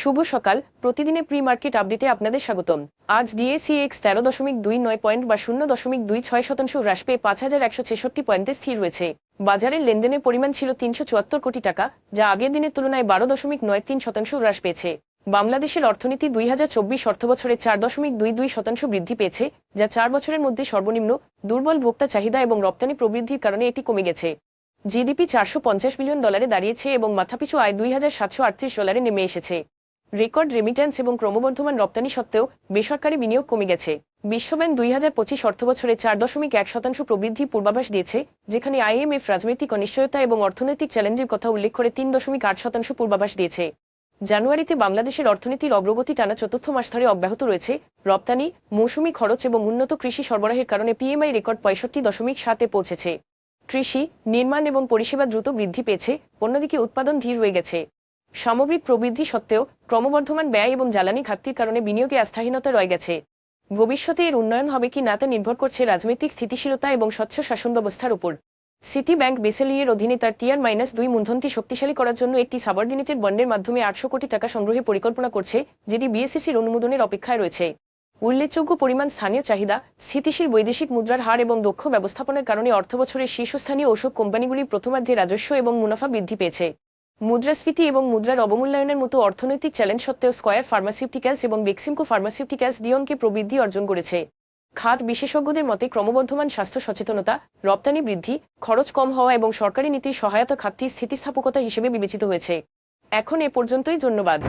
শুভ সকাল। প্রতিদিনে pre market আপডেটে আপনাদের স্বাগতম। আজ ডিএসিএক্স তেরো দশমিক দুই নয় পয়েন্ট বা শূন্য দশমিক দুই ছয় শতাংশ হ্রাস পেয়ে পাঁচ হাজার একশো ছেষট্টি পয়েন্টে স্থির রয়েছে। বাজারের লেনদেনের পরিমাণ ছিল তিনশো চুয়াত্তর কোটি টাকা, যা আগের দিনের তুলনায় বারো দশমিক নয় তিন শতাংশ হ্রাস পেয়েছে। বাংলাদেশের অর্থনীতি দুই হাজার চব্বিশ অর্থবছরে চার দশমিক দুই দুই শতাংশ বৃদ্ধি পেয়েছে, যা চার বছরের মধ্যে সর্বনিম্ন দুর্বল ভোক্তা চাহিদা এবং রপ্তানি প্রবৃদ্ধির কারণে এটি কমে গেছে। জিডিপি চারশো পঞ্চাশ বিলিয়ন ডলারে দাঁড়িয়েছে এবং মাথাপিছু আয় দুই হাজার সাতশো আটত্রিশ ডলারে নেমে এসেছে। রেকর্ড রেমিট্যান্স এবং ক্রমবর্ধমান রপ্তানি সত্ত্বেও বেসরকারি বিনিয়োগ কমে গেছে। বিশ্বব্যাংক দুই হাজার পঁচিশ অর্থবছরে চার দশমিক এক শতাংশ প্রবৃদ্ধি পূর্বাভাস দিয়েছে, যেখানে আইএমএফ রাজনৈতিক অনিশ্চয়তা এবং অর্থনৈতিক চ্যালেঞ্জের কথা উল্লেখ করে তিন দশমিক আট শতাংশ পূর্বাভাস দিয়েছে। জানুয়ারিতে বাংলাদেশের অর্থনীতির অগ্রগতি টানা চতুর্থ মাস ধরে অব্যাহত রয়েছে। রপ্তানি, মৌসুমি খরচ এবং উন্নত কৃষি সরবরাহের কারণে পিএমআই রেকর্ড পঁয়ষট্টি দশমিক সাতে পৌঁছেছে। কৃষি, নির্মাণ এবং পরিষেবা দ্রুত বৃদ্ধি পেয়েছে, অন্যদিকে উৎপাদন ধীর হয়ে গেছে। সামগ্রিক প্রবৃদ্ধি সত্ত্বেও ক্রমবর্ধমান ব্যয় এবং জ্বালানি ঘাটতির কারণে বিনিয়োগে আস্থাহীনতা রয়ে গেছে। ভবিষ্যতে এর উন্নয়ন হবে কি না তা নির্ভর করছে রাজনৈতিক স্থিতিশীলতা এবং স্বচ্ছ শাসন ব্যবস্থার উপর। সিটি ব্যাংক বেসেলিয়ের অধীনে তার টিআর মাইনাস দুই মূলধনটি শক্তিশালী করার জন্য একটি সাবঅর্ডিনেটেড বন্ডের মাধ্যমে আটশো কোটি টাকা সংগ্রহে পরিকল্পনা করছে, যেটি বিএসসিসির অনুমোদনের অপেক্ষায় রয়েছে। উল্লেখযোগ্য পরিমাণ স্থানীয় চাহিদা, স্থিতিশীল বৈদেশিক মুদ্রার হার এবং দক্ষ ব্যবস্থাপনার কারণে অর্থবছরের শীর্ষস্থানীয় ওষুধ কোম্পানিগুলি প্রথমার্ধে রাজস্ব এবং মুনাফা বৃদ্ধি পেয়েছে। মুদ্রাস্ফীতি এবং মুদ্রার অবমূল্যায়নের মতো অর্থনৈতিক চ্যালেঞ্জ সত্ত্বেও স্কয়ার ফার্মাসিউটিক্যালস এবং বেক্সিমকো ফার্মাসিউটিক্যালস ডিওনকে প্রবৃদ্ধি অর্জন করেছে। খাত বিশেষজ্ঞদের মতে, ক্রমবর্ধমান স্বাস্থ্য সচেতনতা, রপ্তানি বৃদ্ধি, খরচ কম হওয়া এবং সরকারি নীতির সহায়তা খাতটি স্থিতিস্থাপকতা হিসেবে বিবেচিত হয়েছে। এখন এ পর্যন্তই, ধন্যবাদ।